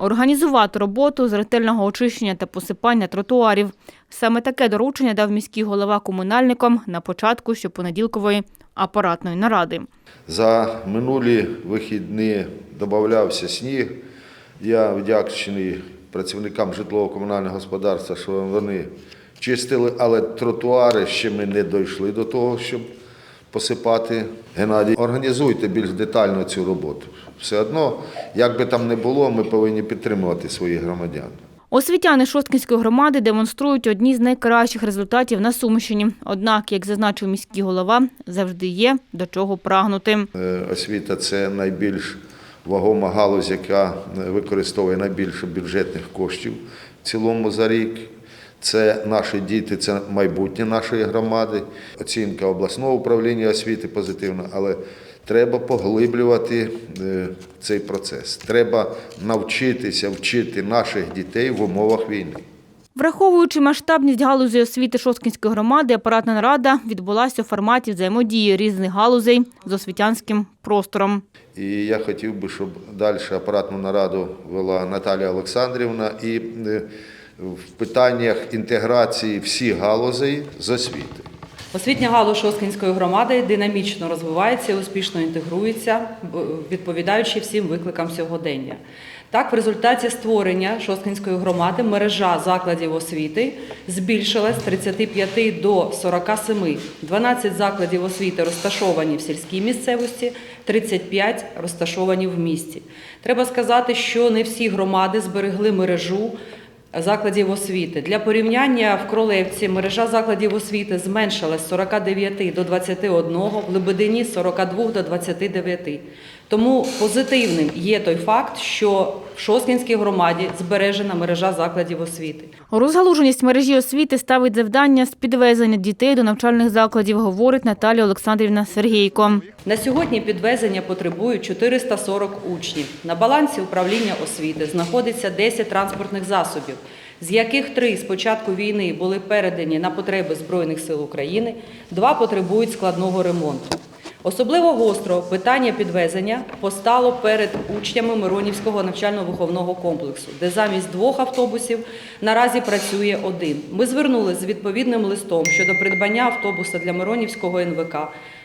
організувати роботу з ретельного очищення та посипання тротуарів. Саме таке доручення дав міський голова комунальникам на початку щопонеділкової апаратної наради. За минулі вихідні додавався сніг. Я вдячний працівникам житлово-комунального господарства, що вони чистили, але тротуари ще ми не дійшли до того, щоб посипати. Геннадій, організуйте більш детально цю роботу. Все одно, як би там не було, ми повинні підтримувати своїх громадян. Освітяни Шосткінської громади демонструють одні з найкращих результатів на Сумщині. Однак, як зазначив міський голова, завжди є до чого прагнути. Е, Освіта це найбільш вагома галузь, яка використовує найбільше бюджетних коштів в цілому за рік. Це наші діти, це майбутнє нашої громади. Оцінка обласного управління освіти позитивна, але треба поглиблювати е, цей процес. Треба навчитися вчити наших дітей в умовах війни. Враховуючи масштабність галузі освіти Шосткінської громади, апаратна нарада відбулася у форматі взаємодії різних галузей з освітянським простором. І я хотів би, щоб далі апаратну нараду вела Наталія Олександрівна і е, в питаннях інтеграції всіх галузей з освіти. Освітня галузь Шосткінської громади динамічно розвивається і успішно інтегрується, відповідаючи всім викликам сьогодення. Так, в результаті створення Шосткінської громади мережа закладів освіти збільшилась з 35 до 47. 12 закладів освіти розташовані в сільській місцевості, 35 розташовані в місті. Треба сказати, що не всі громади зберегли мережу закладів освіти. Для порівняння в Кролевці мережа закладів освіти зменшилась з 49 до 21, в Лебедині з 42 до 29. Тому позитивним є той факт, що в Шосткінській громаді збережена мережа закладів освіти. Розгалуженість мережі освіти ставить завдання з підвезення дітей до навчальних закладів, говорить Наталія Олександрівна Сергійко. На сьогодні підвезення потребують 440 учнів. На балансі управління освіти знаходиться 10 транспортних засобів, з яких три з початку війни були передані на потреби Збройних сил України, два потребують складного ремонту. Особливо гостро питання підвезення постало перед учнями Миронівського навчально-виховного комплексу, де замість двох автобусів наразі працює один. Ми звернулися з відповідним листом щодо придбання автобуса для Миронівського НВК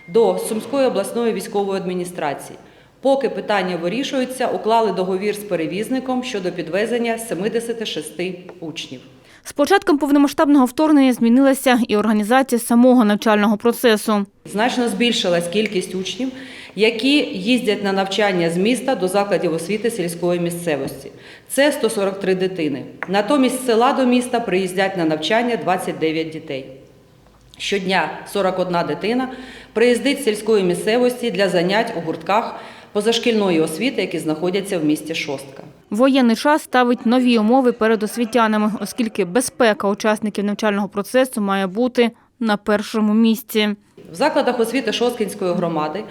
до Сумської обласної військової адміністрації. Поки питання вирішується, уклали договір з перевізником щодо підвезення 76 учнів. З початком повномасштабного вторгнення змінилася і організація самого навчального процесу. Значно збільшилась кількість учнів, які їздять на навчання з міста до закладів освіти сільської місцевості. Це 143 дитини. Натомість з села до міста приїздять на навчання 29 дітей. Щодня 41 дитина приїздить з сільської місцевості для занять у гуртках позашкільної освіти, які знаходяться в місті Шостка. Воєнний час ставить нові умови перед освітянами, оскільки безпека учасників навчального процесу має бути на першому місці. В закладах освіти Шосткінської громади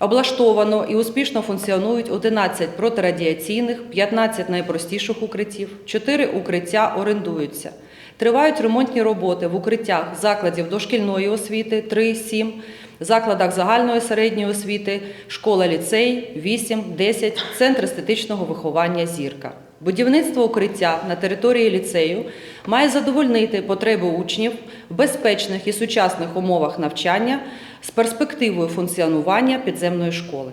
облаштовано і успішно функціонують 11 протирадіаційних, 15 найпростіших укриттів, 4 укриття орендуються. Тривають ремонтні роботи в укриттях закладів дошкільної освіти 3-7, закладах загальної середньої освіти, школа-ліцей 8, 10, центр естетичного виховання «Зірка». Будівництво укриття на території ліцею має задовольнити потреби учнів в безпечних і сучасних умовах навчання з перспективою функціонування підземної школи.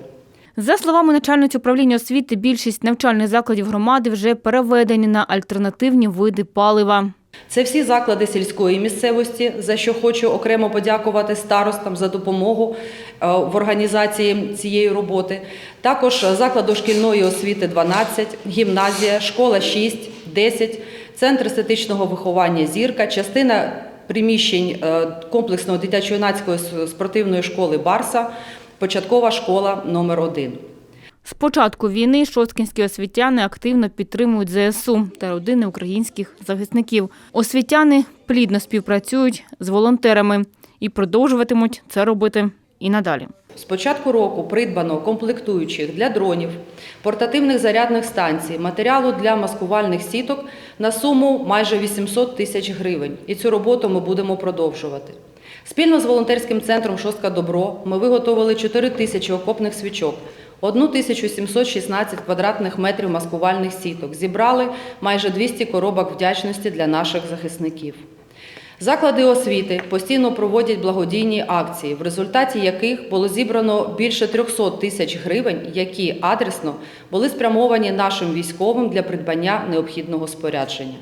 За словами начальниці управління освіти, більшість навчальних закладів громади вже переведені на альтернативні види палива. Це всі заклади сільської місцевості, за що хочу окремо подякувати старостам за допомогу е, в організації цієї роботи. Також заклад дошкільної освіти 12, гімназія, школа 6, 10, центр естетичного виховання зірка, частина приміщень е, комплексної дитячо-юнацької спортивної школи Барса, початкова школа номер 1 З початку війни шосткінські освітяни активно підтримують ЗСУ та родини українських захисників. Освітяни плідно співпрацюють з волонтерами і продовжуватимуть це робити і надалі. З початку року придбано комплектуючих для дронів, портативних зарядних станцій, матеріалу для маскувальних сіток на суму майже 800 тисяч гривень. І цю роботу ми будемо продовжувати. Спільно з волонтерським центром Шостка Добро ми виготовили 4 тисячі окопних свічок. 1716 квадратних метрів маскувальних сіток. Зібрали майже 200 коробок вдячності для наших захисників. Заклади освіти постійно проводять благодійні акції, в результаті яких було зібрано більше 300 тисяч гривень, які адресно були спрямовані нашим військовим для придбання необхідного спорядження.